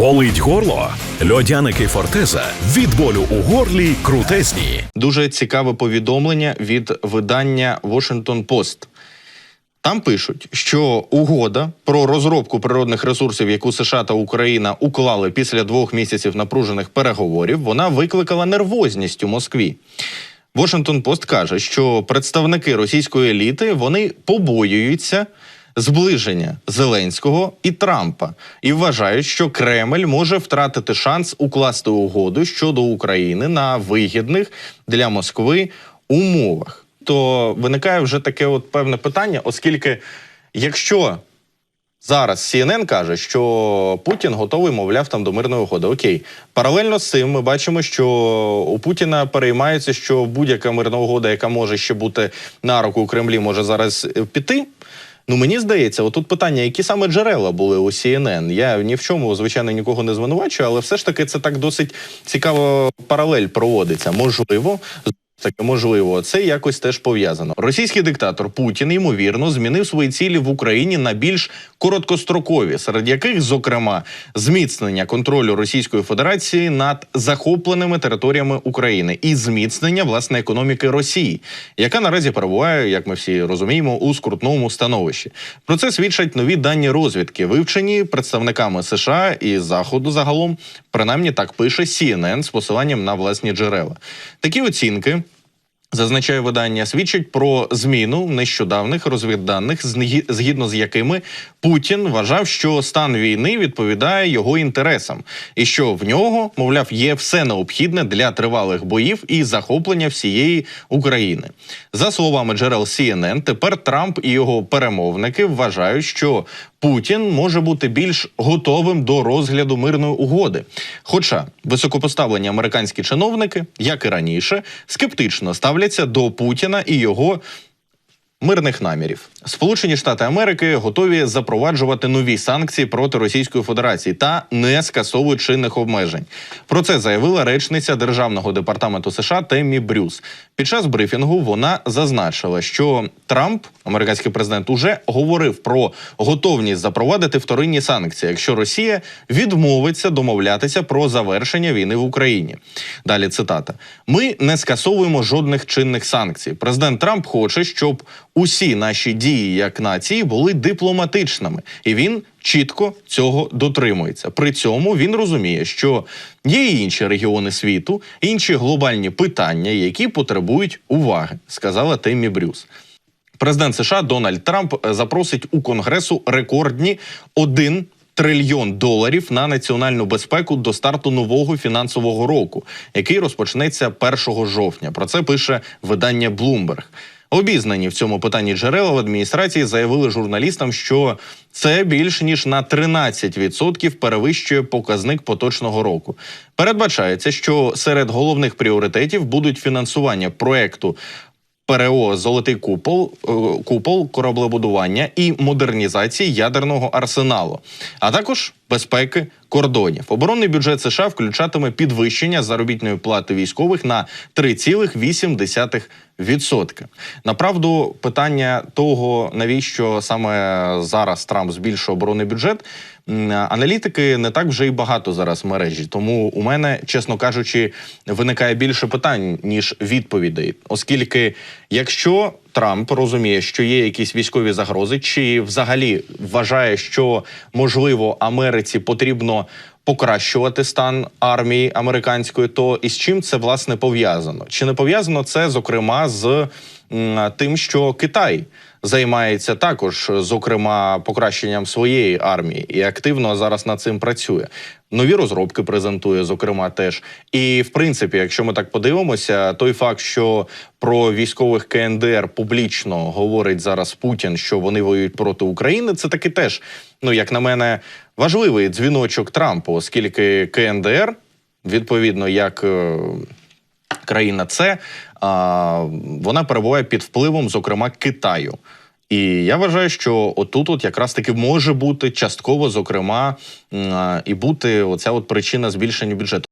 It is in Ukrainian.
Болить горло? Льодяники Фортеза від болю у горлі крутезні. Дуже цікаве повідомлення від видання Washington Post. Там пишуть, що угода про розробку природних ресурсів, яку США та Україна уклали після двох місяців напружених переговорів, вона викликала нервозність у Москві. Washington Post каже, що представники російської еліти вони побоюються зближення Зеленського і Трампа і вважають, що Кремль може втратити шанс укласти угоду щодо України на вигідних для Москви умовах. То виникає вже таке от певне питання, оскільки якщо Зараз CNN каже, що Путін готовий, мовляв, там до мирної угоди. Окей, паралельно з цим ми бачимо, що у Путіна переймається, що будь-яка мирна угода, яка може ще бути на руку у Кремлі, може зараз е, піти. Ну мені здається, отут питання, які саме джерела були у CNN. Я ні в чому, звичайно, нікого не звинувачую, але все ж таки це так досить цікаво паралель проводиться. Можливо, таке можливо, це якось теж пов'язано. Російський диктатор Путін ймовірно змінив свої цілі в Україні на більш короткострокові, серед яких, зокрема, зміцнення контролю Російської Федерації над захопленими територіями України і зміцнення власне економіки Росії, яка наразі перебуває, як ми всі розуміємо, у скрутному становищі. Про це свідчать нові дані розвідки, вивчені представниками США і Заходу загалом. Принаймні так пише CNN з посиланням на власні джерела. Такі оцінки. Зазначає видання, свідчить про зміну нещодавних розвідданих, згідно з якими Путін вважав, що стан війни відповідає його інтересам, і що в нього, мовляв, є все необхідне для тривалих боїв і захоплення всієї України. За словами джерел CNN, тепер Трамп і його перемовники вважають, що Путін може бути більш готовим до розгляду мирної угоди. Хоча високопоставлені американські чиновники, як і раніше, скептично ставляться до Путіна і його мирних намірів. Сполучені Штати Америки готові запроваджувати нові санкції проти Російської Федерації та не скасовують чинних обмежень. Про це заявила речниця Державного департаменту США Теммі Брюс. Під час брифінгу вона зазначила, що Трамп, американський президент, уже говорив про готовність запровадити вторинні санкції, якщо Росія відмовиться домовлятися про завершення війни в Україні. Далі цитата: ми не скасовуємо жодних чинних санкцій. Президент Трамп хоче, щоб усі наші дії як нації були дипломатичними, і він чітко цього дотримується. При цьому він розуміє, що є і інші регіони світу, інші глобальні питання, які потребують уваги, сказала Теммі Брюс. Президент США Дональд Трамп е, запросить у Конгресу рекордні 1 трильйон доларів на національну безпеку до старту нового фінансового року, який розпочнеться 1 жовтня. Про це пише видання Bloomberg. Обізнані в цьому питанні джерела в адміністрації заявили журналістам, що це більш ніж на 13% перевищує показник поточного року. Передбачається, що серед головних пріоритетів будуть фінансування проекту ПРО Золотий купол, е, купол кораблебудування і модернізації ядерного арсеналу, а також безпеки кордонів. Оборонний бюджет США включатиме підвищення заробітної плати військових на 3,8%. Направду, питання того, навіщо саме зараз Трамп збільшує оборонний бюджет. Аналітики не так вже й багато зараз в мережі, тому у мене, чесно кажучи, виникає більше питань ніж відповідей, оскільки якщо Трамп розуміє, що є якісь військові загрози, чи взагалі вважає, що можливо Америці потрібно покращувати стан армії американської, то із чим це власне пов'язано? Чи не пов'язано це зокрема з тим, що Китай займається також, зокрема, покращенням своєї армії і активно зараз над цим працює. Нові розробки презентує, зокрема, теж. І в принципі, якщо ми так подивимося, той факт, що про військових КНДР публічно говорить зараз Путін, що вони воюють проти України, це таки теж, ну як на мене, важливий дзвіночок Трампу, оскільки КНДР, відповідно, як. е, країна це вона перебуває під впливом, зокрема, Китаю. І я вважаю, що отут от якраз таки може бути частково, зокрема, і бути оця от причина збільшення бюджету.